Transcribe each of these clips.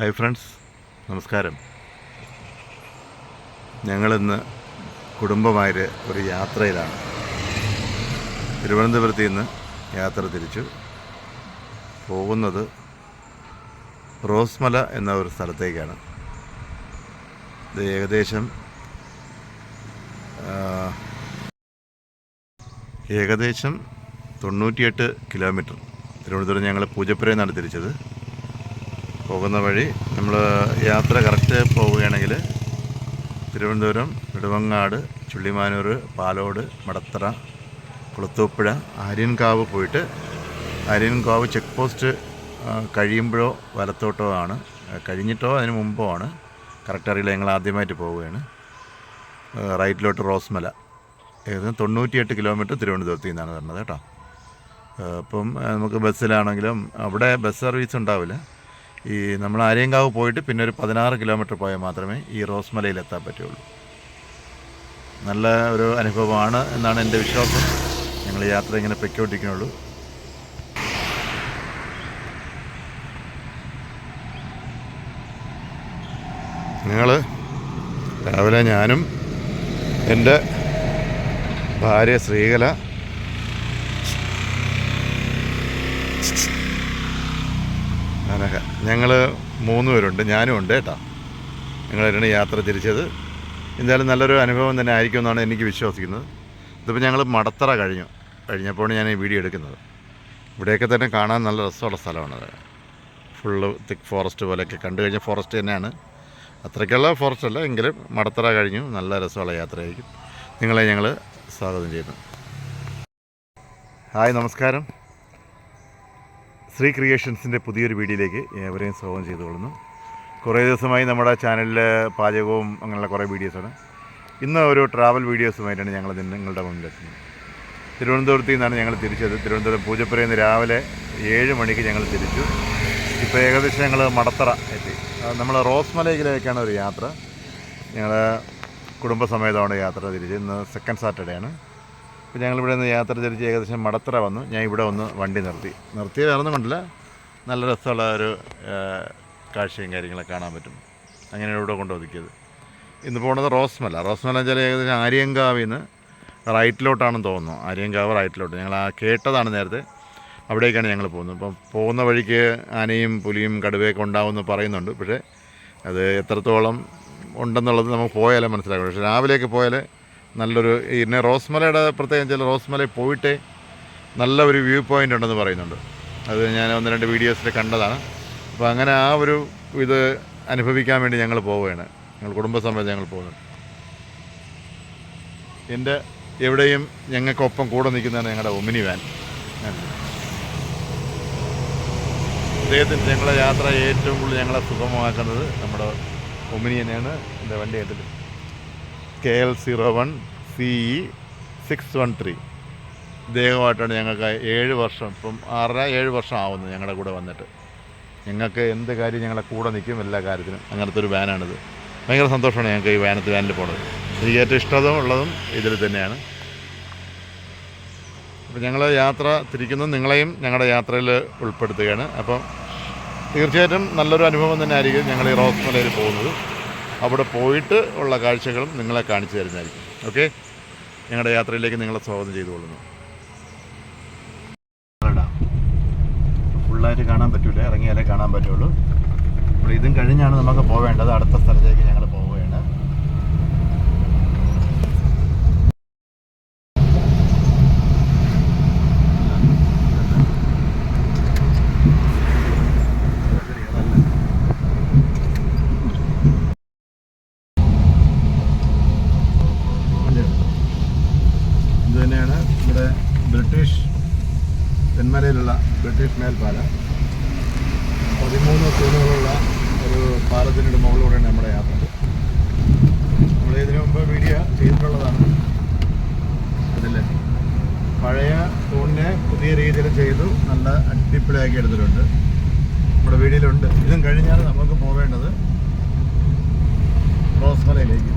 Hi friends നമസ്കാരം. ഞങ്ങളിന്ന് കുടുംബമായിട്ട് ഒരു യാത്രയിലാണ്. തിരുവനന്തപുരത്ത് നിന്ന് യാത്ര തിരിച്ചു. പോകുന്നത് റോസ്മല എന്ന ഒരു സ്ഥലത്തേക്കാണ്. ഇത് ഏകദേശം ഏകദേശം തൊണ്ണൂറ്റിയെട്ട് കിലോമീറ്റർ. തിരുവനന്തപുരം ഞങ്ങൾ പൂജപ്പുരയിൽ നിന്നാണ് തിരിച്ചത്. പോകുന്ന വഴി നമ്മൾ യാത്ര കറക്റ്റ് പോവുകയാണെങ്കിൽ തിരുവനന്തപുരം നെടുവങ്ങാട് ചുള്ളിമാനൂർ പാലോട് മടത്തറ കുളത്തൂപ്പുഴ ആര്യൻകാവ് പോയിട്ട് ആര്യൻകാവ് ചെക്ക് പോസ്റ്റ് കഴിയുമ്പോഴോ വലത്തോട്ടോ ആണ്. കഴിഞ്ഞിട്ടോ അതിന് മുമ്പോ ആണ്. കറക്റ്റ് അറിയില്ല. ഞങ്ങൾ ആദ്യമായിട്ട് പോവുകയാണ്. റൈറ്റിലോട്ട് റോസ്മല. ഏകദേശം തൊണ്ണൂറ്റിയെട്ട് കിലോമീറ്റർ തിരുവനന്തപുരത്ത് നിന്നാണ് വരുന്നത് കേട്ടോ. അപ്പം നമുക്ക് ബസ്സിലാണെങ്കിലും അവിടെ ബസ് സർവീസ് ഉണ്ടാവില്ല. ഈ നമ്മൾ ആര്യങ്കാവ് പോയിട്ട് പിന്നെ ഒരു പതിനാറ് കിലോമീറ്റർ പോയാൽ മാത്രമേ ഈ റോസ്മലയിൽ എത്താൻ പറ്റുള്ളൂ. നല്ല ഒരു അനുഭവമാണ് എന്നാണ് എന്റെ വിശ്വാസം. ഞങ്ങൾ യാത്ര ഇങ്ങനെ പൊയ്ക്കൊണ്ടിരിക്കുന്നുള്ളൂ. ഞങ്ങൾ രാവിലെ ഞാനും എന്റെ ഭാര്യ ശ്രീകല അനഘ ഞങ്ങൾ മൂന്ന് പേരുണ്ട് ഞാനും ഉണ്ട് കേട്ടോ. ഞങ്ങളാണ് യാത്ര തിരിച്ചത്. എന്തായാലും നല്ലൊരു അനുഭവം തന്നെ ആയിരിക്കും എന്നാണ് എനിക്ക് വിശ്വസിക്കുന്നത്. ഇതിപ്പോൾ ഞങ്ങൾ മടത്തറ കഴിഞ്ഞു. കഴിഞ്ഞപ്പോഴാണ് ഞാൻ ഈ വീഡിയോ എടുക്കുന്നത്. ഇവിടെയൊക്കെ തന്നെ കാണാൻ നല്ല രസമുള്ള സ്ഥലമാണത് ഫുള്ള് തിക്ക് ഫോറസ്റ്റ് പോലെയൊക്കെ കണ്ടു കഴിഞ്ഞ ഫോറസ്റ്റ് തന്നെയാണ്. അത്രയ്ക്കുള്ള ഫോറസ്റ്റ് അല്ല എങ്കിലും മടത്തറ കഴിഞ്ഞു. നല്ല രസമുള്ള യാത്രയായിരിക്കും. നിങ്ങളെ ഞങ്ങൾ സ്വാഗതം ചെയ്യുന്നു. ഹായ് നമസ്കാരം. ശ്രീ ക്രിയേഷൻസിന്റെ പുതിയൊരു വീഡിയോയിലേക്ക് ഏവരെയും സ്വാഗതം ചെയ്തുകൊള്ളുന്നു. കുറേ ദിവസമായി നമ്മുടെ ചാനലിൽ പാചകവും അങ്ങനെയുള്ള കുറേ വീഡിയോസാണ്. ഇന്ന് ഒരു ട്രാവൽ വീഡിയോസുമായിട്ടാണ് ഞങ്ങൾ നിങ്ങളുടെ മുന്നിലെത്തുന്നത് തിരുവനന്തപുരത്ത് നിന്നാണ് ഞങ്ങൾ തിരിച്ചത്. തിരുവനന്തപുരം പൂജപ്പുരയിൽ നിന്ന് രാവിലെ ഏഴ് മണിക്ക് ഞങ്ങൾ തിരിച്ചു. ഇപ്പോൾ ഏകദേശം ഞങ്ങൾ മടത്തറ എത്തി. നമ്മൾ റോസ്മലയിലേക്കാണ് ഒരു യാത്ര. ഞങ്ങൾ കുടുംബസമേതമാണ് യാത്ര തിരിച്ച് ഇന്ന് സെക്കൻഡ് സാറ്റർഡേ ആണ്. അപ്പോൾ ഞങ്ങളിവിടെ നിന്ന് യാത്ര തിരിച്ച് ഏകദേശം മടത്തറ വന്നു. ഞാൻ ഇവിടെ ഒന്ന് വണ്ടി നിർത്തി. നിർത്തിയത് വേറൊന്നും കൊണ്ടില്ല. നല്ല രസമുള്ള ഒരു കാഴ്ചയും കാര്യങ്ങളൊക്കെ കാണാൻ പറ്റും. അങ്ങനെ ഇവിടെ കൊണ്ട് ഒതുക്കിയത് ഇന്ന് പോകുന്നത് റോസ്മല. റോസ്മല വെച്ചാൽ ഏകദേശം ആര്യങ്കാവിൽ നിന്ന് റൈറ്റിലോട്ടാണെന്ന് തോന്നുന്നു. ആര്യങ്കാവ് റൈറ്റിലോട്ട്. ഞങ്ങൾ ആ കേട്ടതാണ് നേരത്തെ. അവിടേക്കാണ് ഞങ്ങൾ പോകുന്നത്. അപ്പം പോകുന്ന വഴിക്ക് ആനയും പുലിയും കടുവയൊക്കെ ഉണ്ടാവുമെന്ന് പറയുന്നുണ്ട്. പക്ഷേ അത് എത്രത്തോളം ഉണ്ടെന്നുള്ളത് നമുക്ക് പോയാലേ മനസ്സിലാക്കും പക്ഷേ രാവിലെയൊക്കെ പോയാൽ നല്ലൊരു പിന്നെ റോസ്മലയുടെ പ്രത്യേകം ചില റോസ്മലയിൽ പോയിട്ടേ നല്ല ഒരു വ്യൂ പോയിന്റ് ഉണ്ടെന്ന് പറയുന്നുണ്ട്. അത് ഞാൻ ഒന്ന് രണ്ട് വീഡിയോസിൽ കണ്ടതാണ്. അപ്പോൾ അങ്ങനെ ആ ഒരു ഇത് അനുഭവിക്കാൻ വേണ്ടി ഞങ്ങൾ പോവുകയാണ്. ഞങ്ങൾ കുടുംബസമേതം ഞങ്ങൾ പോകുന്നത് എന്റെ എവിടെയും ഞങ്ങൾക്കൊപ്പം കൂടെ നിൽക്കുന്നതാണ് ഞങ്ങളുടെ ഒമിനി വാൻ അദ്ദേഹത്തിന് ഞങ്ങളുടെ യാത്ര ഏറ്റവും കൂടുതൽ ഞങ്ങളെ സുഗമമാക്കുന്നത് നമ്മുടെ ഒമിനി തന്നെയാണ്. എന്റെ വണ്ടി കേട്ടിട്ട് K L zero one C E six one three. ഇദ്ദേഹമായിട്ടാണ് ഞങ്ങൾക്ക് ഏഴ് വർഷം ഇപ്പം ആറര ഏഴ് വർഷം ആവുന്നത് ഞങ്ങളുടെ കൂടെ വന്നിട്ട്. ഞങ്ങൾക്ക് എന്ത് കാര്യം ഞങ്ങളുടെ കൂടെ നിൽക്കും എല്ലാ കാര്യത്തിനും. അങ്ങനത്തെ ഒരു വാനാണിത്. ഭയങ്കര സന്തോഷമാണ് ഞങ്ങൾക്ക് ഈ വാനത്ത് വാനിൽ പോണത്. എനിക്ക് ഏറ്റവും ഇഷ്ടതും ഉള്ളതും ഇതിൽ തന്നെയാണ്. അപ്പോൾ ഞങ്ങൾ യാത്ര തിരിക്കുന്നത് നിങ്ങളെയും ഞങ്ങളുടെ യാത്രയിൽ ഉൾപ്പെടുത്തുകയാണ്. അപ്പം തീർച്ചയായിട്ടും നല്ലൊരു അനുഭവം തന്നെ ആയിരിക്കും ഞങ്ങൾ ഈ റോസ് മലയിൽ പോകുന്നത്. അവിടെ പോയിട്ട് ഉള്ള കാഴ്ചകളും നിങ്ങളെ കാണിച്ചു തരുന്നതായിരിക്കും. ഓക്കെ ഞങ്ങളുടെ യാത്രയിലേക്ക് നിങ്ങളെ സ്വാഗതം ചെയ്തുകൊള്ളുന്നു. ഫുള്ളായിട്ട് കാണാൻ പറ്റൂല? ഇറങ്ങിയാലേ കാണാൻ പറ്റുള്ളൂ. അപ്പോൾ ഇതും കഴിഞ്ഞാണ് നമുക്ക് പോവേണ്ടത്. അടുത്ത സ്ഥലത്തേക്ക് ഞങ്ങൾ പോവുകയാണ് ഇത് തന്നെയാണ് ഇവിടെ ബ്രിട്ടീഷ് തെന്മലയിലുള്ള ബ്രിട്ടീഷ് മേൽപ്പാലം പതിമൂന്ന് തൂണുകളുള്ള ഒരു പാലത്തിന്റെ മുകളിലൂടെയാണ് നമ്മുടെ യാത്ര നമ്മൾ ഇതിനു മുമ്പ് വീഡിയോ ചെയ്തിട്ടുള്ളതാണ് അതില്ലേ പഴയ തൂണിനെ പുതിയ രീതിയിൽ ചെയ്തു. നല്ല അടിപൊളിയാക്കി എടുത്തിട്ടുണ്ട്. നമ്മുടെ വീടിലുണ്ട്. ഇതും കഴിഞ്ഞാൽ നമുക്ക് പോവേണ്ടത്. റോസ്മലയിലേക്ക്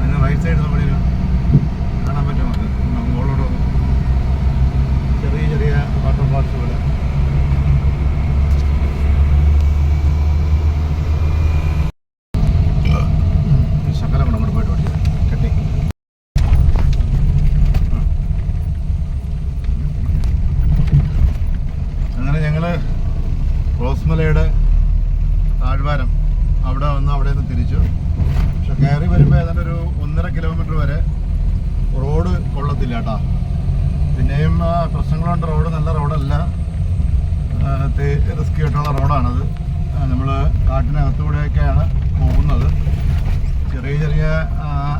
അതിന് റൈറ്റ് സൈഡ് നമ്മുടെ ഒരു കിലോമീറ്റർ വരെ കൊള്ളത്തില്ല കേട്ടോ. പിന്നെയും പ്രശ്നങ്ങളുണ്ട്. റോഡ് നല്ല റോഡല്ല. റിസ്ക് ആയിട്ടുള്ള റോഡാണത്. നമ്മൾ കാട്ടിനകത്തൂടെയൊക്കെയാണ് പോകുന്നത്. ചെറിയ ചെറിയ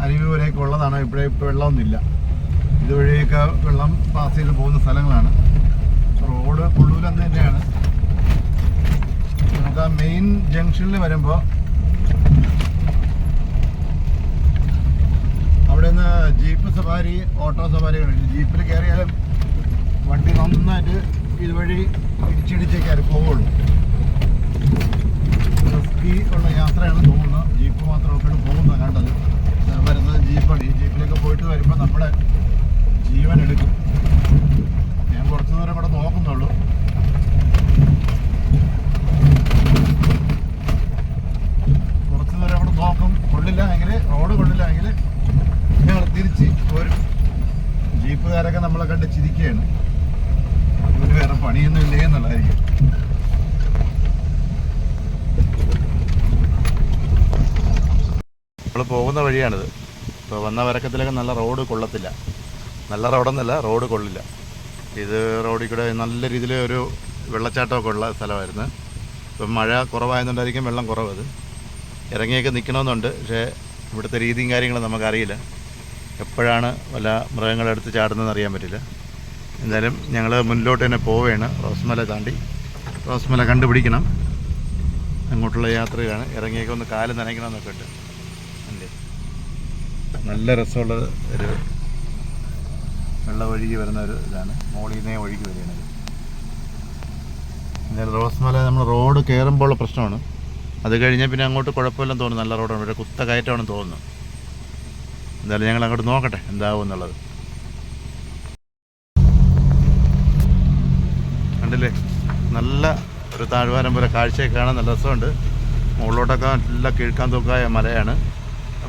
അരുവി വരെയൊക്കെ ഉള്ളതാണ്. ഇവിടെ ഇപ്പോൾ വെള്ളമൊന്നുമില്ല. ഇതുവഴിയൊക്കെ വെള്ളം പാസ് ചെയ്ത് പോകുന്ന സ്ഥലങ്ങളാണ്. റോഡ് കൊള്ളൂരെന്ന് തന്നെയാണ്. നമുക്ക് ആ മെയിൻ ജംഗ്ഷനിൽ വരുമ്പോൾ അവിടെ നിന്ന് ജീപ്പ് സവാരി ഓട്ടോ സവാരി ജീപ്പിൽ കയറിയാലും വണ്ടി നന്നായിട്ട് ഇതുവഴി ഇടിച്ചിടിച്ചേ കയറി പോവുള്ളൂ റിസ്കി ഉള്ള യാത്രയാണ് തോന്നുന്നത് ജീപ്പ് മാത്രം ഒക്കെ പോകുന്നത് കണ്ടത്. വരുന്നത് ജീപ്പാണ്. ഈ ജീപ്പിലൊക്കെ പോയിട്ട് വരുമ്പോൾ നമ്മുടെ ജീവൻ എടുക്കും ഞാൻ കുറച്ച് ദൂരം കൂടെ നോക്കുന്നുള്ളൂ കുറച്ച് ദൂരം കൂടെ നോക്കും കൊള്ളില്ല എങ്കിൽ റോഡ് കൊള്ളില്ല എങ്കിൽ ഞങ്ങൾ തിരിച്ച് പോരും ജീപ്പുകാരൊക്കെ നമ്മളെ കണ്ട് ചിരിക്കുകയാണ് ഇവർ വേറെ പണിയൊന്നും ഇല്ലേ എന്നുള്ളതായിരിക്കും നമ്മൾ പോകുന്ന വഴിയാണിത്. ഇപ്പോൾ വന്ന വരക്കത്തിലൊക്കെ നല്ല റോഡ് കൊള്ളത്തില്ല. നല്ല റോഡെന്നല്ല റോഡ് കൊള്ളില്ല. ഇത് റോഡിൽ കൂടെ നല്ല രീതിയിൽ ഒരു വെള്ളച്ചാട്ടമൊക്കെ ഉള്ള സ്ഥലമായിരുന്നു. ഇപ്പം മഴ കുറവായതുകൊണ്ടായിരിക്കും വെള്ളം കുറവത് ഇറങ്ങിയൊക്കെ നിൽക്കണമെന്നുണ്ട് പക്ഷേ ഇവിടുത്തെ രീതിയും കാര്യങ്ങളും നമുക്കറിയില്ല. എപ്പോഴാണ് വല്ല മൃഗങ്ങളെടുത്ത് ചാടുന്നതെന്ന് അറിയാൻ പറ്റില്ല. എന്തായാലും ഞങ്ങൾ മുന്നിലോട്ട് തന്നെ പോവുകയാണ്. റോസ്മല താണ്ടി. റോസ്മല കണ്ടുപിടിക്കണം. അങ്ങോട്ടുള്ള യാത്രയാണ്. ഇറങ്ങിയൊക്കെ ഒന്ന് കാൽ നനയ്ക്കണമെന്നൊക്കെ ഉണ്ട്. നല്ല രസമുള്ള ഒരു വെള്ളം ഒഴുകി വരുന്ന ഒരു ഇതാണ്. മോളിൽ നിന്നേ ഒഴുകി വരികയാണ്. റോസ് റോസ്മല നമ്മൾ റോഡ് കയറുമ്പോഴുള്ള പ്രശ്നമാണ്. അത് കഴിഞ്ഞാൽ പിന്നെ അങ്ങോട്ട് കുഴപ്പമില്ലെന്ന് തോന്നുന്നു. നല്ല റോഡാണ്. പക്ഷേ കുത്ത കയറ്റമാണെന്ന് തോന്നുന്നു. എന്തായാലും ഞങ്ങൾ അങ്ങോട്ട് നോക്കട്ടെ എന്താവും എന്നുള്ളത്. കണ്ടില്ലേ? നല്ല ഒരു താഴ്വാരം പോലെ കാഴ്ചയൊക്കെ കാണാൻ നല്ല രസമുണ്ട്. മുകളിലോട്ടൊക്കെ നല്ല കിഴക്കാൻ തൂക്കായ മലയാണ്.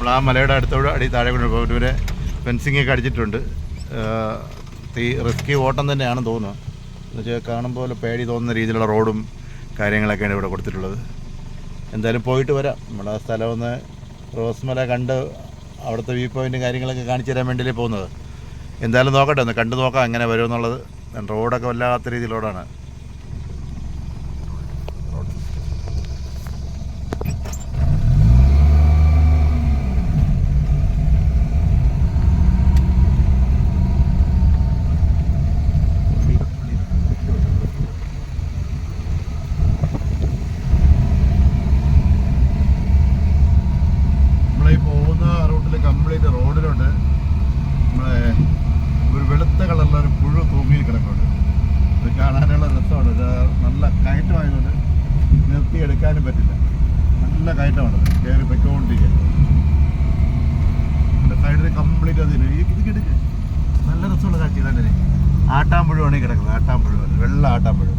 നമ്മൾ ആ മലയുടെ അടുത്തോട് അടി താഴെ കൊണ്ട് പോകും. ഇവരെ ഫെൻസിങ് ഒക്കെ അടിച്ചിട്ടുണ്ട്. തീ റിസ്കി ഓട്ടം തന്നെയാണെന്ന് തോന്നുന്നു. എന്നുവെച്ചാൽ കാണുമ്പോൾ പേടി തോന്നുന്ന രീതിയിലുള്ള റോഡും കാര്യങ്ങളൊക്കെയാണ് ഇവിടെ കൊടുത്തിട്ടുള്ളത്. എന്തായാലും പോയിട്ട് വരാം. നമ്മുടെ ആ സ്ഥലം ഒന്ന് റോസ്മല കണ്ട് അവിടുത്തെ വ്യൂ പോയിന്റും കാര്യങ്ങളൊക്കെ കാണിച്ചു തരാൻ വേണ്ടിയല്ലേ പോകുന്നത്. എന്തായാലും നോക്കട്ടെ ഒന്ന് കണ്ടു നോക്കാം എങ്ങനെ വരുമെന്നുള്ളത്. റോഡൊക്കെ വല്ലാത്ത രീതിയിൽ റോഡാണ് നമ്മളീ പോകുന്ന റൂട്ടിൽ കംപ്ലീറ്റ് റോഡിലുണ്ട് നമ്മളെ ഒരു വെളുത്ത കളറിലുള്ള ഒരു പുഴു തൂങ്ങി കിടക്കുന്നുണ്ട് ഇത് കാണാനുള്ള രസമാണ് ഇത് നല്ല കയറ്റമായതുകൊണ്ട് നിർത്തിയെടുക്കാനും പറ്റില്ല നല്ല കയറ്റമാണ് ഇത് കയറി പൊയ്ക്കൊണ്ടിരിക്കുക സൈഡിൽ കംപ്ലീറ്റ് അതിന് ഈ ഇത് കിടക്ക് ഇതല്ലേ ആട്ടാമ്പുഴുവാണ് കിടക്കുന്നത്. ആട്ടാമ്പുഴു വെള്ള ആട്ടാമ്പുഴു.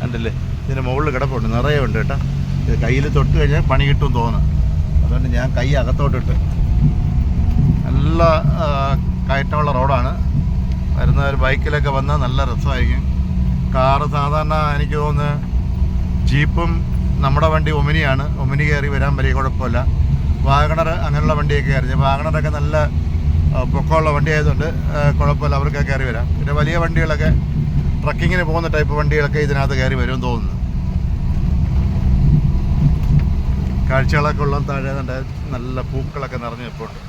കണ്ടില്ലേ? ഇതിന് മുകളിൽ കിടപ്പുണ്ട്. നിറയെ ഉണ്ട് കേട്ടോ. ഇത് കയ്യിൽ തൊട്ട് കഴിഞ്ഞാൽ പണി കിട്ടും തോന്നുന്നു. അതുകൊണ്ട് ഞാൻ കൈ അകത്തോട്ടിട്ട് നല്ല കയറ്റമുള്ള റോഡാണ്. വരുന്ന ഒരു ബൈക്കിലൊക്കെ വന്നാൽ നല്ല രസമായിരിക്കും. കാറ് സാധാരണ എനിക്ക് തോന്നുന്നു ജീപ്പും നമ്മുടെ വണ്ടി ഒമിനിയാണ്. ഒമിനി കയറി വരാൻ വലിയ കുഴപ്പമില്ല. വാഗണർ അങ്ങനെയുള്ള വണ്ടിയൊക്കെ കയറി വാഗണറൊക്കെ നല്ല പൊക്കമുള്ള വണ്ടി ആയതുകൊണ്ട് കുഴപ്പമില്ല അവർക്കൊക്കെ കയറി വരാം. പിന്നെ വലിയ വണ്ടികളൊക്കെ ട്രക്കിങ്ങിന് പോകുന്ന ടൈപ്പ് വണ്ടികളൊക്കെ ഇതിനകത്ത് കയറി വരും തോന്നുന്നു. കാഴ്ചകളൊക്കെ ഉള്ള താഴെ നല്ല നല്ല പൂക്കളൊക്കെ നിറഞ്ഞു നിൽപ്പുണ്ട്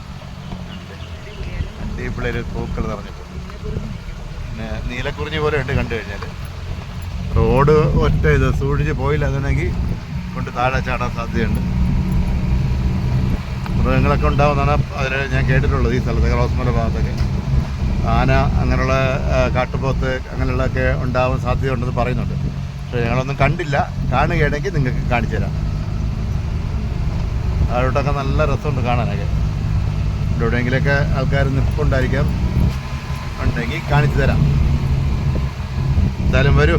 അടിപൊളിയൊരു പൂക്കൾ നിറഞ്ഞിട്ടുണ്ട് പിന്നെ നീലക്കുറിഞ്ഞി പോലെ ഉണ്ട് കണ്ടു കഴിഞ്ഞാൽ റോഡ് ഒറ്റ ഇത് സൂക്ഷിച്ച് പോയില്ല അതുണ്ടെങ്കിൽ കൊണ്ട് താഴെ ചാടാൻ സാധ്യതയുണ്ട്. മൃഗങ്ങളൊക്കെ ഉണ്ടാവുന്നതാണ് അതിൽ ഞാൻ കേട്ടിട്ടുള്ളത് ഈ സ്ഥലത്ത് ക്രോസ്മല ഭാഗത്തൊക്കെ. ആന അങ്ങനെയുള്ള കാട്ടുപോത്ത് അങ്ങനെയുള്ളതൊക്കെ ഉണ്ടാവാൻ സാധ്യതയുണ്ടെന്ന് പറയുന്നുണ്ട്. പക്ഷേ ഞങ്ങളൊന്നും കണ്ടില്ല. കാണുകയാണെങ്കിൽ നിങ്ങൾക്ക് കാണിച്ചു തരാം താഴോട്ടൊക്കെ നല്ല രസമുണ്ട് കാണാനൊക്കെ. എവിടെയെങ്കിലൊക്കെ ആൾക്കാർ നിൽപ്പുണ്ടായിരിക്കാം ഉണ്ടെങ്കിൽ കാണിച്ചു തരാം എന്തായാലും വരൂ.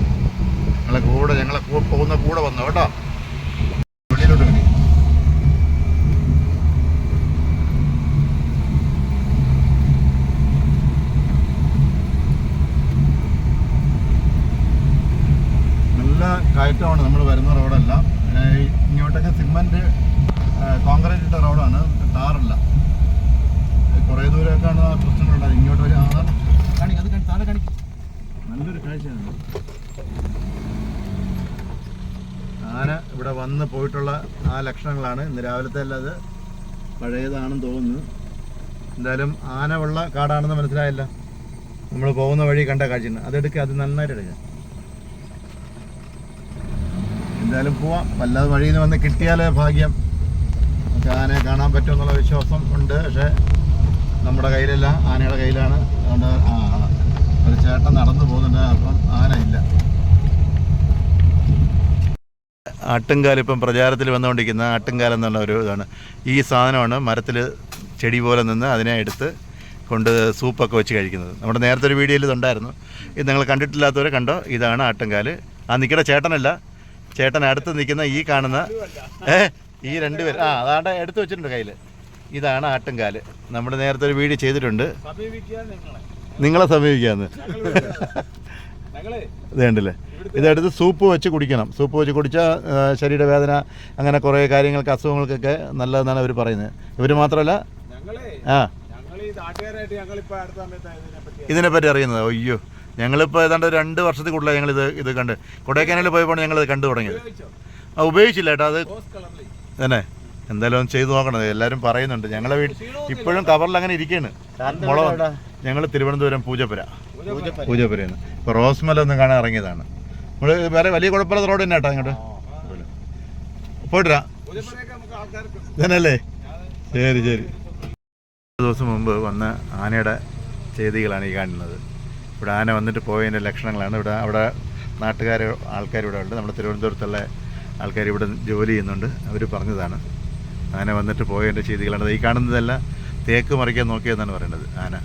ഞങ്ങളെ കൂടെ ഞങ്ങളെ പോകുന്ന കൂടെ വന്നു കേട്ടോ വെളിയിലോട്ട് ഇറങ്ങി നല്ല നമ്മൾ വരുന്ന റോഡല്ല. ഇങ്ങോട്ടൊക്കെ സിമെന്റ് കോൺക്രീറ്റ് ഇട്ട റോഡാണ്. ടാറല്ല. കുറേ ദൂരമൊക്കെയാണ് ആ പ്രശ്നങ്ങളുണ്ടായത്. ഇങ്ങോട്ട് വരും അതാണ് കാണിക്കും അത് താഴെ കാണിക്കും. നല്ലൊരു കാഴ്ചയാണ്. ആന ഇവിടെ വന്ന് പോയിട്ടുള്ള ആ ലക്ഷണങ്ങളാണ്. ഇന്ന് രാവിലത്തെ അല്ലാതെ പഴയതാണെന്ന് തോന്നുന്നു. എന്തായാലും ആന ഉള്ള കാടാണെന്ന് മനസ്സിലായല്ല. നമ്മൾ പോകുന്ന വഴി കണ്ട കാഴ്ചയുണ്ട് അതെടുക്കുക അത് നന്നായിട്ട് എടുക്കുക എന്തായാലും പോവാം. വല്ലാതെ വഴിയിൽ നിന്ന് വന്ന് കിട്ടിയാലേ ഭാഗ്യം. നമുക്ക് ആനയെ കാണാൻ പറ്റുമെന്നുള്ള വിശ്വാസം ഉണ്ട്. പക്ഷേ നമ്മുടെ കയ്യിലല്ല ആനയുടെ കയ്യിലാണ്. അതുകൊണ്ട് ഒരു ചേട്ടൻ നടന്നു പോകുന്നുണ്ട്. അപ്പം ആന ഇല്ല. ആട്ടുംകാൽ ഇപ്പം പ്രചാരത്തിൽ വന്നുകൊണ്ടിരിക്കുന്ന ആട്ടുംകാൽ എന്നുള്ള ഒരു ഇതാണ്. ഈ സാധനമാണ് മരത്തിൽ ചെടി പോലെ നിന്ന് അതിനെ എടുത്ത് കൊണ്ട് സൂപ്പൊക്കെ വെച്ച് കഴിക്കുന്നത്. നമ്മുടെ നേരത്തെ ഒരു വീഡിയോയിൽ ഇതുണ്ടായിരുന്നു. ഇത് നിങ്ങൾ കണ്ടിട്ടില്ലാത്തവരെ കണ്ടോ? ഇതാണ് ആട്ടുംകാൽ ആ നിൽക്കുന്ന ചേട്ടനല്ല. ചേട്ടൻ അടുത്ത് നിൽക്കുന്ന ഈ കാണുന്ന ഏ ഈ രണ്ടുപേർ ആ അതാണ്ട് എടുത്തു വെച്ചിട്ടുണ്ട് കയ്യിൽ ഇതാണ് ആട്ടുംകാൽ. നമ്മൾ നേരത്തെ ഒരു വീഡിയോ ചെയ്തിട്ടുണ്ട്. നിങ്ങളെ. സമീപിക്കാന്ന്. ഇതേണ്ടല്ലേ ഇതെടുത്ത് സൂപ്പ് വെച്ച് കുടിക്കണം. സൂപ്പ് വെച്ച് കുടിച്ചാൽ ശരീരവേദന അങ്ങനെ കുറേ കാര്യങ്ങൾക്ക് അസുഖങ്ങൾക്കൊക്കെ നല്ലതെന്നാണ് അവർ പറയുന്നത്. ഇവർ മാത്രമല്ല ആ. ഇതിനെപ്പറ്റി അറിയുന്നത്? അയ്യോ. ഞങ്ങളിപ്പോൾ ഏതാണ്ട് രണ്ട് വർഷത്തിൽ കൂടുതലാണ് ഞങ്ങളിത് ഇത് കണ്ട്. കൊടൈക്കനാലിൽ പോയപ്പോൾ ഞങ്ങളിത് കണ്ടു തുടങ്ങിയത്. ആ ഉപയോഗിച്ചില്ല കേട്ടോ അത് റോസ് തന്നെ. എന്തായാലും ഒന്ന് ചെയ്തു നോക്കണം. എല്ലാവരും പറയുന്നുണ്ട്. ഞങ്ങളെ വീട്ടിൽ ഇപ്പോഴും കവറിൽ അങ്ങനെ ഇരിക്കുകയാണ് മുള ഞങ്ങൾ തിരുവനന്തപുരം പൂജപ്പുര. പൂജപ്പുരയാണ് ഇപ്പോൾ റോസ്മല ഒന്ന് കാണാൻ ഇറങ്ങിയതാണ്. നമ്മൾ വേറെ വലിയ കുഴപ്പമില്ലാത്ത റോഡ് തന്നെ കേട്ടോ ഇങ്ങോട്ട്. പോയിട്ടാ തന്നെയല്ലേ ശരി ശരി. ദിവസം മുമ്പ് വന്ന ആനയുടെ ചെയ്തികളാണ് ഈ കാണുന്നത്. ഇവിടെ ആന വന്നിട്ട് പോയതിന്റെ ലക്ഷണങ്ങളാണ്. ഇവിടെ അവിടെ നാട്ടുകാർ ആൾക്കാർ ഇവിടെ ഉണ്ട്. നമ്മുടെ തിരുവനന്തപുരത്തുള്ള ആൾക്കാർ ഇവിടെ ജോലി ചെയ്യുന്നുണ്ട്. അവർ പറഞ്ഞതാണ്. ആന വന്നിട്ട് പോയതിന്റെ ചെയ്തികളാണ്. ഈ കാണുന്നതല്ല തേക്ക് മറിക്കാൻ നോക്കിയെന്നാണ് പറയുന്നത് ആന.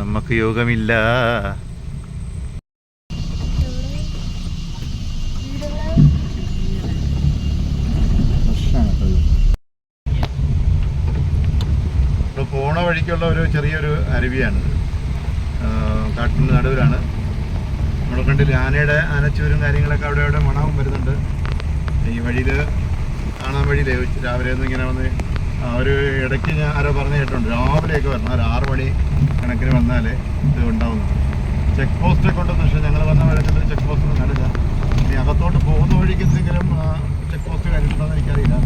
നമുക്ക് യോഗമില്ല. പോണ വഴിക്കുള്ള ഒരു ചെറിയൊരു അരുവിയാണ്. കാട്ടിന് നടുവിലാണ്. നമ്മുടെ കണ്ടിൽ ആനയുടെ ആനച്ചൂരും കാര്യങ്ങളൊക്കെ അവിടെ അവിടെ മണവും വരുന്നുണ്ട്. ഈ വഴിയിൽ കാണാൻ വഴിയിലേ രാവിലെ ഒന്നും ഇങ്ങനെ വന്ന് ഒരു ഇടയ്ക്ക് ഞാൻ ആരോ പറഞ്ഞു കേട്ടിട്ടുണ്ട്. രാവിലെയൊക്കെ വരണം. ഒരു ആറ് മണി കണക്കിന് വന്നാലേ ഇത് ഉണ്ടാവുന്നു ചെക്ക് പോസ്റ്റൊക്കെ ഉണ്ടെന്ന് പക്ഷേ ഞങ്ങൾ വന്ന വഴിക്കുള്ള ചെക്ക് പോസ്റ്റ് ഒന്നും കണ്ടില്ല. ഇനി അകത്തോട്ട് പോകുന്ന വഴിക്ക് എന്തെങ്കിലും ചെക്ക് പോസ്റ്റ് കഴിഞ്ഞിട്ടുണ്ടോയെന്ന് എനിക്കറിയില്ല.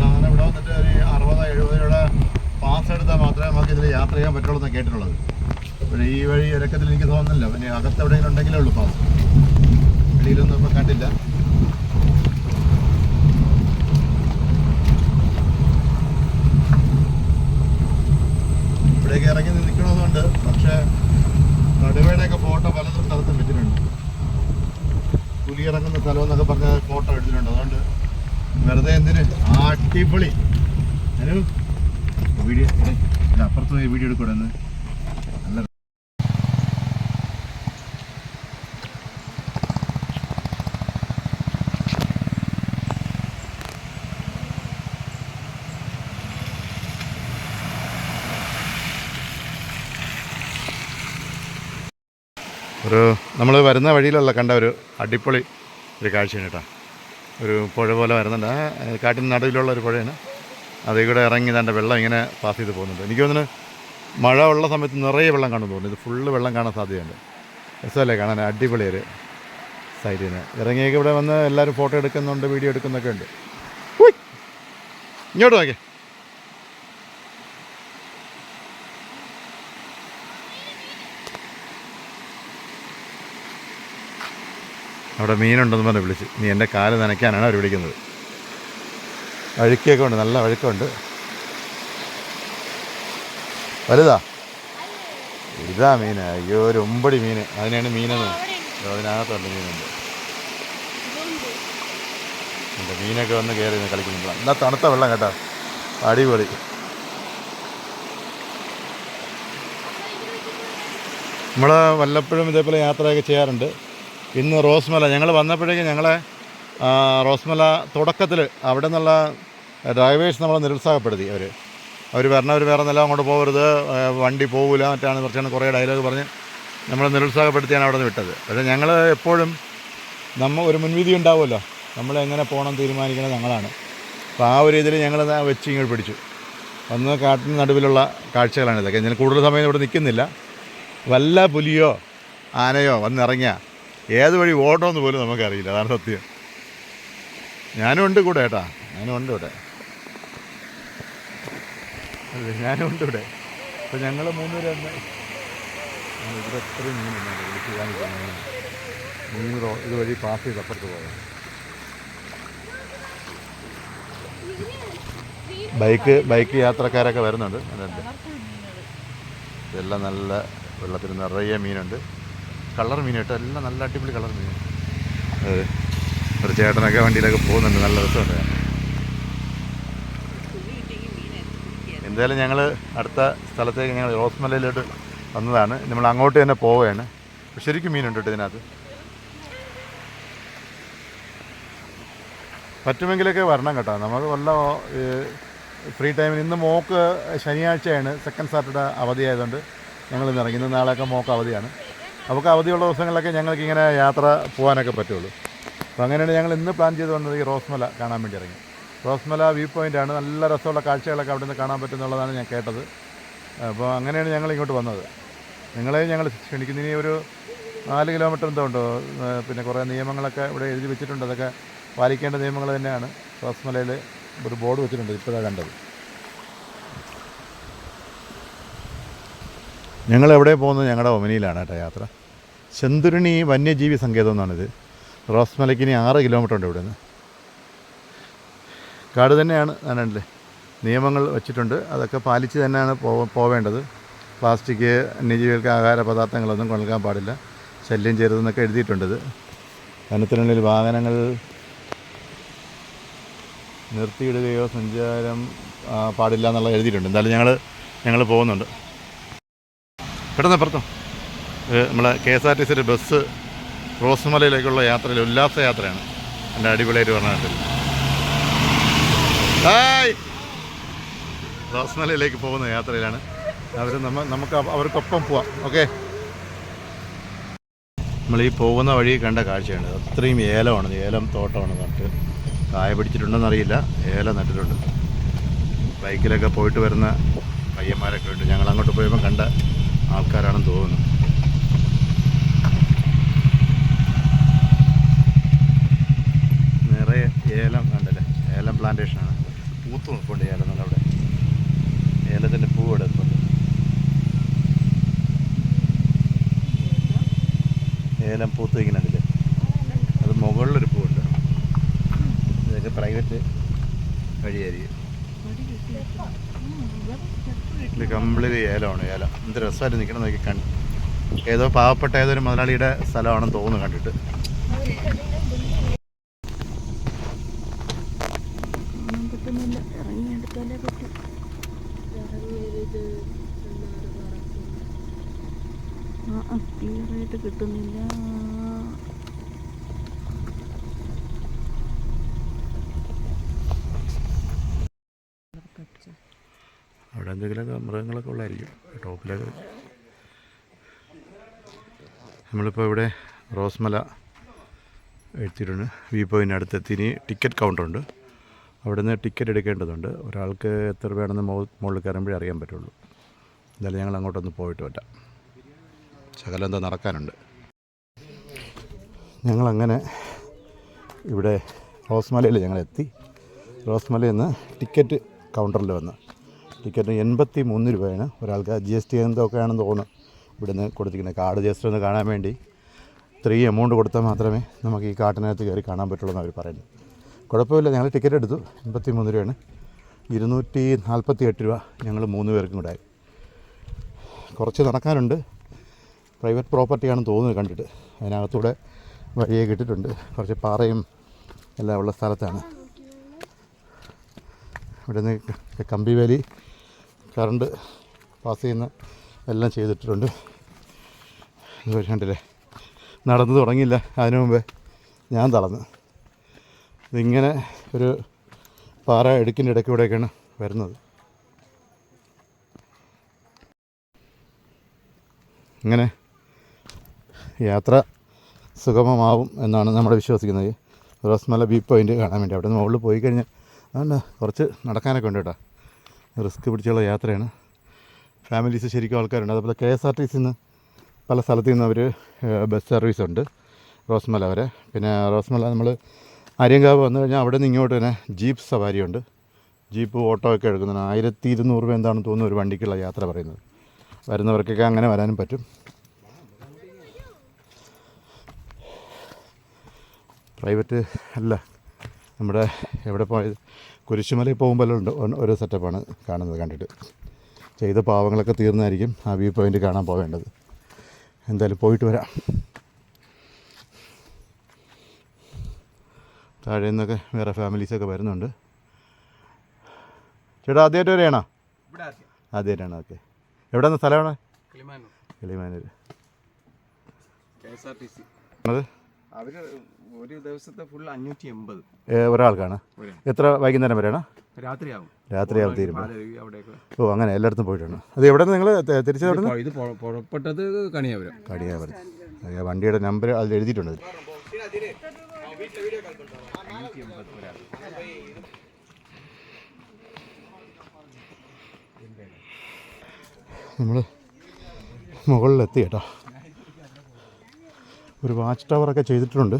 സാധനം ഇവിടെ വന്നിട്ട് ഒരു അറുപതോ എഴുപതോ പാസ് എടുത്താൽ മാത്രമേ നമുക്ക് ഇതിൽ യാത്ര ചെയ്യാൻ പറ്റുള്ളൂ എന്നാണ് കേട്ടിട്ടുള്ളത്. പക്ഷേ ഈ വഴി ഇറക്കത്തിൽ എനിക്ക് തോന്നുന്നില്ല. പിന്നെ അകത്ത് എവിടെയെങ്കിലും ഉണ്ടെങ്കിലേ ഉള്ളൂ പാസ്. വെളിയിലൊന്നും ഇപ്പം കണ്ടില്ല. ഇവിടേക്ക് ഇറങ്ങി നിൽക്കണമെന്നുണ്ട് പക്ഷേ നടുവേടെയൊക്കെ ഫോട്ടോ പല സ്ഥലത്തും വെച്ചിട്ടുണ്ട്. പുലി ഇറങ്ങുന്ന സ്ഥലം എന്നൊക്കെ പറഞ്ഞ ഫോട്ടോ എടുത്തിട്ടുണ്ട്. അതുകൊണ്ട് വെറുതെ എന്തിന്? അടിപൊളി. വീഡിയോ അപ്പുറത്ത് പോയി വീഡിയോ എടുക്കൂടെ ഒന്ന് നല്ല ഒരു നമ്മൾ വരുന്ന വഴിയിലുള്ള കണ്ട ഒരു അടിപൊളി ഒരു കാഴ്ചയാണ് കേട്ടോ. ഒരു പുഴ പോലെ വരുന്നുണ്ട്. ആ നടുവിലുള്ള ഒരു പുഴയാണ്. അതിൽ കൂടെ ഇറങ്ങി തന്റെ വെള്ളം ഇങ്ങനെ പാസ് ചെയ്ത് പോകുന്നുണ്ട്. എനിക്ക് തോന്നുന്നു മഴ ഉള്ള സമയത്ത് നിറയെ വെള്ളം കാണുമെന്ന് തോന്നുന്നു. ഇത് ഫുള്ള് വെള്ളം കാണാൻ സാധ്യതയുണ്ട്. രസമല്ലേ കാണാൻ? അടിപൊളി ഒരു സൈറ്റിന് ഇറങ്ങിയൊക്കെ ഇവിടെ വന്ന് എല്ലാവരും ഫോട്ടോ എടുക്കുന്നുണ്ട് വീഡിയോ എടുക്കുന്നൊക്കെ ഉണ്ട്. ഇങ്ങോട്ട് നോക്കിയേ. അവിടെ മീനുണ്ടെന്ന് പറഞ്ഞ് വിളിച്ച്. നീ എന്റെ കാൽ നനയ്ക്കാനാണ് അവർ വിളിക്കുന്നത്. അഴുക്കിയൊക്കെ ഉണ്ട് നല്ല അഴുക്കുണ്ട്. വലുതാ? ഇതാ മീൻ അയ്യോ ഒരു ഒമ്പടി മീൻ അതിനാണ് മീനെന്ന് അതിനകത്തുണ്ട് മീനുണ്ട്. ഉണ്ട് മീനൊക്കെ വന്ന് കയറി കളിക്കുന്നുണ്ട് എന്നാ തണുത്ത വെള്ളം കേട്ടോ. അടിപൊളി. നമ്മൾ വല്ലപ്പോഴും ഇതേപോലെ യാത്രയൊക്കെ ചെയ്യാറുണ്ട്. ഇന്ന് റോസ്മല. ഞങ്ങൾ വന്നപ്പോഴേക്കും ഞങ്ങളെ റോസ്മല തുടക്കത്തിൽ അവിടെ നിന്നുള്ള ഡ്രൈവേഴ്സ് നമ്മളെ നിരുത്സാഹപ്പെടുത്തി അവർ അവർ വരണവർ വേറെ നില അങ്ങോട്ട് പോകരുത് വണ്ടി പോകില്ല മറ്റാണ് കുറച്ചാണ് കുറേ ഡയലോഗ് പറഞ്ഞ് നമ്മളെ നിരുത്സാഹപ്പെടുത്തിയാണ് അവിടെ നിന്ന് വിട്ടത്. പക്ഷേ ഞങ്ങൾ എപ്പോഴും നമ്മൾ ഒരു മുൻവിധി ഉണ്ടാവുമല്ലോ. നമ്മൾ എങ്ങനെ പോകണം തീരുമാനിക്കുന്നത് ഞങ്ങളാണ്. അപ്പോൾ ആ ഒരു രീതിയിൽ ഞങ്ങൾ വെച്ച് ഇങ്ങോട്ട് പിടിച്ചു. ഒന്ന് കാട്ടിന് നടുവിലുള്ള കാഴ്ചകളാണ് ഇതൊക്കെ. ഞാൻ കൂടുതൽ സമയം ഇവിടെ നിൽക്കുന്നില്ല. വല്ല പുലിയോ ആനയോ വന്നിറങ്ങിയ ഏത് വഴി ഓടണമെന്ന് പോലും നമുക്കറിയില്ല അതാണ് സത്യം. ഞാനും ഉണ്ട് കൂടെ ഏട്ടാ ഞാനും ഉണ്ട് ഇവിടെ. അതെ ഞാനും ഉണ്ട് ഇവിടെ. അപ്പോൾ ഞങ്ങൾ മൂന്നുപേരും തന്നെ ആ, ഇവിടെ എത്രയും മീനുണ്ട് വിളിച്ച് മീൻ റോ ഇതുവഴി പാസ് ചെയ്ത് അപ്പുറത്ത് പോകാം. ബൈക്ക് ബൈക്ക് യാത്രക്കാരൊക്കെ വരുന്നുണ്ട്. ഇതെല്ലാം നല്ല വെള്ളത്തിൽ നിറയെ മീനുണ്ട്. കളർ മീൻ കേട്ടോ. എല്ലാം നല്ല അടിപൊളി കളർ മീൻ. അതെ. ഒരു ചേട്ടനൊക്കെ വണ്ടിയിലൊക്കെ പോകുന്നുണ്ട്. നല്ല രസമുണ്ട്. എന്തായാലും ഞങ്ങൾ അടുത്ത സ്ഥലത്തേക്ക് ഞങ്ങൾ റോസ്മലയിലോട്ട് വന്നതാണ്. നമ്മൾ അങ്ങോട്ട് തന്നെ പോവുകയാണ്. ശരിക്കും മീനുണ്ട് കേട്ടോ ഇതിനകത്ത്. പറ്റുമെങ്കിലൊക്കെ വരണം കേട്ടോ. നമുക്ക് വല്ല ഫ്രീ ടൈമിൽ ഇന്ന് മോക്ക് ശനിയാഴ്ചയാണ്. സെക്കൻഡ് സാറ്റർഡേ അവധിയായതുകൊണ്ട് ഞങ്ങൾ ഇന്ന് ഇറങ്ങി. ഇന്ന് നാളെയൊക്കെ മോക്ക് അവധിയാണ്. അവൾക്ക് അവധിയുള്ള ദിവസങ്ങളിലൊക്കെ ഞങ്ങൾക്ക് ഇങ്ങനെ യാത്ര പോകാനൊക്കെ പറ്റുള്ളൂ. അപ്പോൾ അങ്ങനെയാണ് ഞങ്ങൾ ഇന്ന് പ്ലാൻ ചെയ്ത് വന്നത് ഈ റോസ്മല കാണാൻ വേണ്ടി ഇറങ്ങി. റോസ്മല വ്യൂ ആണ്. നല്ല രസമുള്ള കാഴ്ചകളൊക്കെ അവിടെ നിന്ന് കാണാൻ പറ്റുന്നുള്ളതാണ് ഞാൻ കേട്ടത്. അപ്പോൾ അങ്ങനെയാണ് ഞങ്ങൾ ഇങ്ങോട്ട് വന്നത്. നിങ്ങളെ ഞങ്ങൾ ക്ഷണിക്കുന്ന ഇനി ഒരു നാല് കിലോമീറ്റർ എന്തോ ഉണ്ടോ? പിന്നെ കുറേ നിയമങ്ങളൊക്കെ ഇവിടെ എഴുതി വെച്ചിട്ടുണ്ട്. അതൊക്കെ പാലിക്കേണ്ട നിയമങ്ങൾ തന്നെയാണ്. റോസ്മലയിൽ ഒരു ബോർഡ് വെച്ചിട്ടുണ്ട്. ഇപ്പോഴാണ് കണ്ടത്. ഞങ്ങൾ എവിടെ പോകുന്നത് ഞങ്ങളുടെ ഒമനിയിലാണ് കേട്ടോ യാത്ര. ചെന്തുരുണി വന്യജീവി സങ്കേതം എന്നാണിത്. റോസ്മലയ്ക്ക് ഇനി ആറ് കിലോമീറ്റർ ഉണ്ട് ഇവിടുന്ന്. കാട് തന്നെയാണ് ഞാനല്ലേ നിയമങ്ങൾ വെച്ചിട്ടുണ്ട്. അതൊക്കെ പാലിച്ച് തന്നെയാണ് പോവേണ്ടത്. പ്ലാസ്റ്റിക് വന്യജീവികൾക്ക് ആഹാര പദാർത്ഥങ്ങളൊന്നും കൊണ്ടുക്കാൻ പാടില്ല. ശല്യം ചെയ്തതെന്നൊക്കെ എഴുതിയിട്ടുണ്ട് വനത്തിനുള്ളിൽ വാഹനങ്ങൾ നിർത്തിയിടുകയോ സഞ്ചാരം പാടില്ല എന്നുള്ളത് എഴുതിയിട്ടുണ്ട്. എന്തായാലും ഞങ്ങൾ ഞങ്ങൾ പോകുന്നുണ്ട്. പെട്ടെന്ന് പുറത്തോ നമ്മളെ കെ എസ് ആർ ടി സിയുടെ ബസ് റോസ്മലയിലേക്കുള്ള യാത്രയിൽ ഉല്ലാസ യാത്രയാണ്. എന്റെ അടിപൊളിയായിട്ട് പറഞ്ഞിട്ടില്ല ഹായ്! റോസ്മലയിലേക്ക് പോകുന്ന യാത്രയിലാണ്. അവർ നമ്മ നമുക്ക് അവ- അവർക്കൊപ്പം പോവാം. ഓക്കെ? നമ്മൾ ഈ പോകുന്ന വഴി കണ്ട കാഴ്ചയാണ്. അത്രയും ഏലമാണ്. ഏലം തോട്ടമാണ് നട്ട് കായ പിടിച്ചിട്ടുണ്ടെന്നറിയില്ല. ഏലം നട്ടിട്ടുണ്ട്. ബൈക്കിലൊക്കെ പോയിട്ട് വരുന്ന പയ്യന്മാരൊക്കെ ഉണ്ട്. ഞങ്ങൾ അങ്ങോട്ട് പോയപ്പോൾ കണ്ട ആൾക്കാരാണെന്ന് തോന്നുന്നു. നിറയെ ഏലം കണ്ടല്ലേ ഏലം പ്ലാന്റേഷനാണ് പൂത്ത് നിൽപ്പുണ്ട് ഏലം നല്ല അവിടെ. ഏലത്തിന്റെ പൂ എടുക്കുന്നുണ്ട് ഏലം പൂത്ത് വയ്ക്കുന്നുണ്ടല്ലേ അത് മുകളിലൊരു പൂവുണ്ട്. ഇതൊക്കെ പ്രൈവറ്റ് വഴിയായിരിക്കും. ഇത് കംപ്ലീറ്റ് ഏലമാണ് ഏല. എന്ത് രസമായിട്ട് നിൽക്കണം നോക്കി കണ്ട്. ഏതോ പാവപ്പെട്ട ഏതൊരു മുതലാളിയുടെ സ്ഥലമാണെന്ന് തോന്നുന്നു കണ്ടിട്ട്. ക്ലിയറായിട്ട് കിട്ടുന്നില്ല അവിടെ എന്തെങ്കിലുമൊക്കെ മൃഗങ്ങളൊക്കെ ഉള്ളതായിരിക്കും. ടോപ്പിലൊക്കെ നമ്മളിപ്പോൾ ഇവിടെ റോസ്മല എത്തിയിട്ടുണ്ട് വ്യൂ പോയിന്റ് അടുത്തെത്തി. ഇനി ടിക്കറ്റ് കൗണ്ടറുണ്ട് അവിടെ നിന്ന് ടിക്കറ്റ് എടുക്കേണ്ടതുണ്ട്. ഒരാൾക്ക് എത്ര രൂപയാണെന്ന് മോ മുകളിൽ കയറുമ്പോഴേ അറിയാൻ പറ്റുള്ളൂ. എന്തായാലും ഞങ്ങൾ അങ്ങോട്ടൊന്ന് പോയിട്ട് വരാം. ശകലം എന്താ നടക്കാനുണ്ട്. ഞങ്ങളങ്ങനെ ഇവിടെ റോസ്മലയിൽ ഞങ്ങൾ എത്തി റോസ്മലയിൽ നിന്ന് ടിക്കറ്റ് കൗണ്ടറിൽ വന്ന്. ടിക്കറ്റ് എൺപത്തി മൂന്ന് രൂപയാണ്. ഒരാൾക്ക് ജി എസ് ടി എന്തൊക്കെയാണെന്ന് തോന്നുന്നു. ഇവിടുന്ന് കൊടുത്തിരിക്കുന്നത് കാർഡ് ജസ്റ്റ് ഒന്ന് കാണാൻ വേണ്ടി ഇത്രയും എമൗണ്ട് കൊടുത്താൽ മാത്രമേ നമുക്ക് ഈ കാട്ടിനകത്ത് കയറി കാണാൻ പറ്റുള്ളൂ എന്ന് അവർ പറയുന്നു കുഴപ്പമില്ല ഞങ്ങൾ ടിക്കറ്റ് എടുത്തു. എൺപത്തി മൂന്ന് രൂപയാണ്. ഇരുന്നൂറ്റി നാൽപ്പത്തി എട്ട് രൂപ ഞങ്ങൾ മൂന്ന് പേർക്കും കൂടെ കുറച്ച് നടക്കാനുണ്ട്. പ്രൈവറ്റ് പ്രോപ്പർട്ടിയാണെന്ന് തോന്നുന്നത് കണ്ടിട്ട്. അതിനകത്തൂടെ വഴിയെ കിട്ടിയിട്ടുണ്ട്. കുറച്ച് പാറയും എല്ലാം ഉള്ള സ്ഥലത്താണ്. ഇവിടുന്ന് നിന്ന് കമ്പി വേലി കറണ്ട് പാസ് ചെയ്യുന്ന എല്ലാം ചെയ്തിട്ടുണ്ട്. ഇതുവരെ നടന്നു തുടങ്ങിയില്ല. അതിനു മുമ്പേ ഞാൻ തളർന്നു. ഇതിങ്ങനെ ഒരു പാറ ഇടുക്കിന്റെ ഇടയ്ക്കൂടെയൊക്കെയാണ് വരുന്നത്. ഇങ്ങനെ യാത്ര സുഗമമാവും എന്നാണ് നമ്മൾ വിശ്വസിക്കുന്നത്. റോസ്മല വ്യൂ പോയിന്റ് കാണാൻ വേണ്ടി. അവിടെ നിന്ന് മുകളിൽ പോയി കഴിഞ്ഞാൽ അതുകൊണ്ട് കുറച്ച് നടക്കാനൊക്കെ ഉണ്ട് കേട്ടോ. റിസ്ക് പിടിച്ചുള്ള യാത്രയാണ്. ഫാമിലീസ് ശരിക്കും ആൾക്കാരുണ്ട്. അതുപോലെ കെ എസ് ആർ ടി സിന്ന് പല സ്ഥലത്തു നിന്ന് അവർ ബസ് സർവീസ് ഉണ്ട് റോസ്മല വരെ. പിന്നെ റോസ്മല നമ്മൾ ആര്യങ്കാവ് വന്നു കഴിഞ്ഞാൽ അവിടെ നിന്ന് ഇങ്ങോട്ട് തന്നെ ജീപ്പ് സവാരിയുണ്ട്. ജീപ്പ് ഓട്ടോ ഒക്കെ എടുക്കുന്നതാണ്. ആയിരത്തി ഇരുന്നൂറ് രൂപ എന്താണെന്ന് തോന്നുന്നു ഒരു വണ്ടിക്കുള്ള യാത്ര പറയുന്നത്. വരുന്നവർക്കൊക്കെ അങ്ങനെ വരാനും പറ്റും. പ്രൈവറ്റ് അല്ല. നമ്മുടെ എവിടെ പോയത്? കുരിശുമലയിൽ പോകുമ്പോൾ ഉണ്ട്? ഓരോ ഒരു സെറ്റപ്പാണ് കാണുന്നത് കണ്ടിട്ട്. ചെയ്ത പാവങ്ങളൊക്കെ തീർന്നായിരിക്കും ആ വ്യൂ പോയിന്റ് കാണാൻ പോവേണ്ടത്. എന്തായാലും പോയിട്ട് വരാം. താഴെ നിന്നൊക്കെ വേറെ ഫാമിലീസൊക്കെ വരുന്നുണ്ട്. ചേട്ടാ ആദ്യമായിട്ട് വരെയാണോ ആദ്യമായിട്ടാണ് ഓക്കെ എവിടെയാണ് സ്ഥലമാണ് Kilimanoor. Kilimanoor K S R T C. ഒരു ദിവസത്തെ ഫുൾ അഞ്ഞൂറ്റി എൺപത് ഏ, ഒരാൾക്കാണ്? ഒരാൾ. എത്ര വൈകുന്നേരം വരെയാണ്? രാത്രിയാവും. രാത്രിയാവും പാലരുവി ഓ അങ്ങനെ എല്ലായിടത്തും പോയിട്ടുണ്ട് അത് എവിടെ നിങ്ങൾ തിരിച്ചു ഇത് പുറപ്പെട്ടത് കണിയാപുരം. കടിയാപുരം വണ്ടിയുടെ നമ്പർ അതിൽ എഴുതിയിട്ടുണ്ട്. നമ്മൾ മുകളിലെത്തി കേട്ടോ. ഒരു വാച്ച് ടവറൊക്കെ ചെയ്തിട്ടുണ്ട്.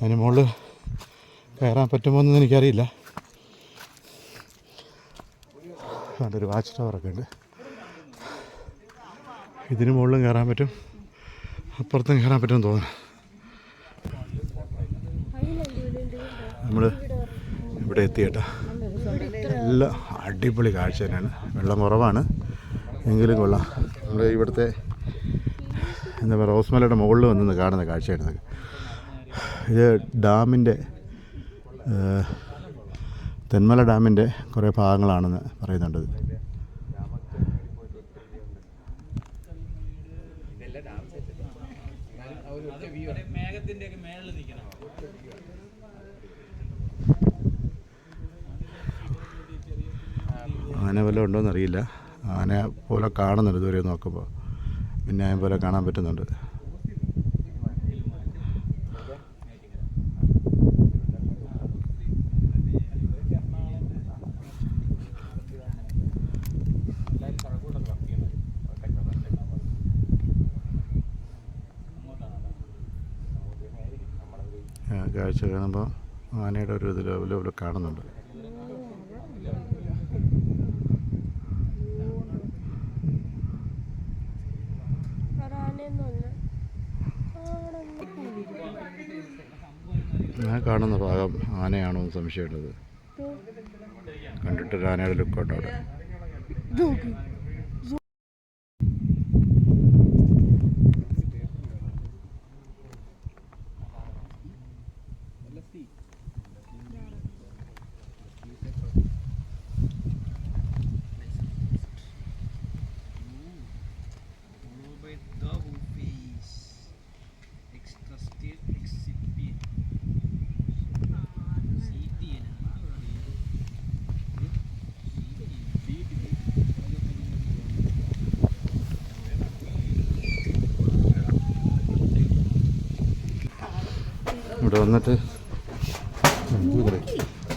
അതിന് മുകളിൽ കയറാൻ പറ്റുമോ എന്നൊന്നും എനിക്കറിയില്ല. നല്ലൊരു വാച്ച് ടവറൊക്കെ ഉണ്ട്. ഇതിന് മുകളിലും കയറാൻ പറ്റും. അപ്പുറത്തും കയറാൻ പറ്റുമെന്ന് തോന്നുന്നു. നമ്മൾ ഇവിടെ എത്തി കേട്ടോ നല്ല അടിപൊളി കാഴ്ച തന്നെയാണ്. വെള്ളം കുറവാണ്. എങ്കിലും കൊള്ളാം. നമ്മൾ ഇവിടുത്തെ എന്താ പറയുക റോസ്മലയുടെ മുകളിൽ വന്ന് കാണുന്ന കാഴ്ചയായിരുന്നു ഇത്. ഡാമിന്റെ തെന്മല ഡാമിന്റെ കുറേ ഭാഗങ്ങളാണെന്ന് പറയുന്നുണ്ട്. ആന വല്ലതും ഉണ്ടോയെന്നറിയില്ല ആന പോലെ കാണുന്നുണ്ട് ഇതുവരെ നോക്കുമ്പോൾ ആന പോലെ കാണാൻ പറ്റുന്നുണ്ട്. കാഴ്ച കാണുമ്പോൾ ആനയുടെ ഒരു ഇതിൽ ലെവലിൽ കാണുന്നുണ്ട് ഞാൻ കാണുന്ന ഭാഗം ആനയാണോ സംശയമുള്ളത്. കണ്ടിട്ടൊരു ആനയുടെ ലുക്കുണ്ട് അവിടെ. വന്നിട്ട്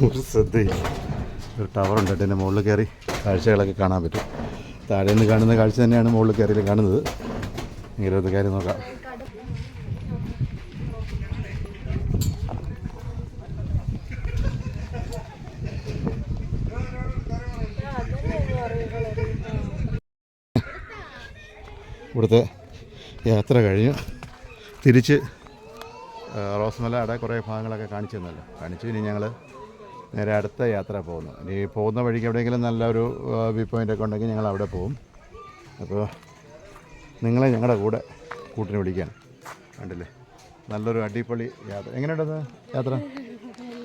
ഒരു ശ്രദ്ധയില്ല. ഒരു ടവറുണ്ട് അതിന്റെ മുകളിൽ കയറി കാഴ്ചകളൊക്കെ കാണാൻ പറ്റും. താഴെ നിന്ന് കാണുന്ന കാഴ്ച തന്നെയാണ് മുകളിൽ കയറി കാണുന്നത്. എങ്കിലും അത് കാര്യം നോക്കാം. ഇവിടുത്തെ യാത്ര കഴിഞ്ഞു. തിരിച്ച് റോസ്മലയുടെ കുറേ ഭാഗങ്ങളൊക്കെ കാണിച്ചു തന്നല്ലോ കാണിച്ചു ഇനി ഞങ്ങൾ നേരെ അടുത്ത യാത്ര പോകുന്നു. ഇനി പോകുന്ന വഴിക്ക് എവിടെയെങ്കിലും നല്ലൊരു വ്യൂ പോയിന്റൊക്കെ ഉണ്ടെങ്കിൽ ഞങ്ങൾ അവിടെ പോകും. അപ്പോൾ നിങ്ങളെ ഞങ്ങളുടെ കൂടെ കൂട്ടിന് വിളിക്കാൻ. കണ്ടില്ലേ? നല്ലൊരു അടിപൊളി യാത്ര. എങ്ങനെയുണ്ടത് യാത്ര?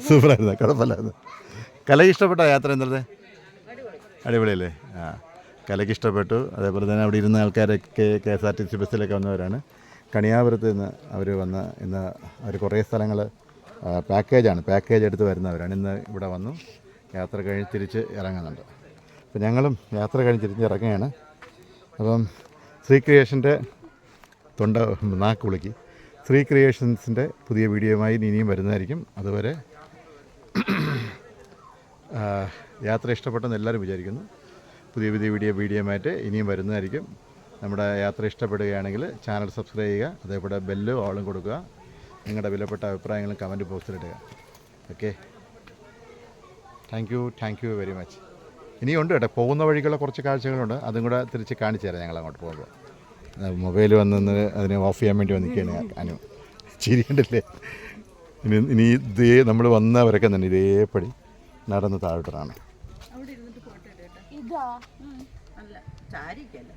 സൂപ്പറായിരുന്നു. കുഴപ്പമില്ലായിരുന്നു. കലയ്ക്ക് ഇഷ്ടപ്പെട്ട യാത്ര എന്തല്ലേ അടിപൊളിയല്ലേ? ആ കലയ്ക്ക് ഇഷ്ടപ്പെട്ടു. അതേപോലെ തന്നെ അവിടെ ഇരുന്ന ആൾക്കാരൊക്കെ K S R T C ബസ്സിലൊക്കെ വന്നവരാണ്. കണിയാപുരത്ത് നിന്ന് അവർ വന്ന് ഇന്ന് അവർ കുറേ സ്ഥലങ്ങൾ പാക്കേജാണ്. പാക്കേജ് എടുത്ത് വരുന്നവരാണ്. ഇന്ന് ഇവിടെ വന്നു യാത്ര കഴിഞ്ഞ് തിരിച്ച് ഇറങ്ങുന്നുണ്ട്. അപ്പം ഞങ്ങളും യാത്ര കഴിഞ്ഞ് തിരിച്ച് ഇറങ്ങുകയാണ്. അപ്പം ശ്രീ ക്രിയേഷന്റെ തൊണ്ട നാക്ക് വിളിക്ക്. ശ്രീ ക്രിയേഷൻസിന്റെ പുതിയ വീഡിയോയുമായി ഇനിയും വരുന്നതായിരിക്കും. അതുവരെ യാത്ര ഇഷ്ടപ്പെട്ടെന്ന് എല്ലാവരും വിചാരിക്കുന്നു. പുതിയ പുതിയ വീഡിയോ വീഡിയോയുമായിട്ട് ഇനിയും വരുന്നതായിരിക്കും. നമ്മുടെ യാത്ര ഇഷ്ടപ്പെടുകയാണെങ്കിൽ ചാനൽ സബ്സ്ക്രൈബ് ചെയ്യുക അതേപോലെ ബെല്ലും ഓളും കൊടുക്കുക. നിങ്ങളുടെ വിലപ്പെട്ട അഭിപ്രായങ്ങളും comment ബോക്സിലിടുക okay? Thank you thank you very much ഇനിയുണ്ട് കേട്ടോ. പോകുന്ന വഴിക്കുള്ള കുറച്ച് കാഴ്ചകളുണ്ട്. അതും കൂടെ തിരിച്ച് കാണിച്ചു തരാം ഞങ്ങൾ അങ്ങോട്ട് പോകുമ്പോൾ. മൊബൈൽ വന്ന് അതിനെ ഓഫ് ചെയ്യാൻ വേണ്ടി വന്നിരിക്കുകയാണ് അനു ചിരിക്കണ്ടല്ലേ ഇനി ഇനി ഇതേ നമ്മൾ വന്നവരൊക്കെ തന്നെ ഇതേപടി നടന്ന് താഴോട്ടാണ് ഇതാ അല്ല? ചാരിക്കല്ല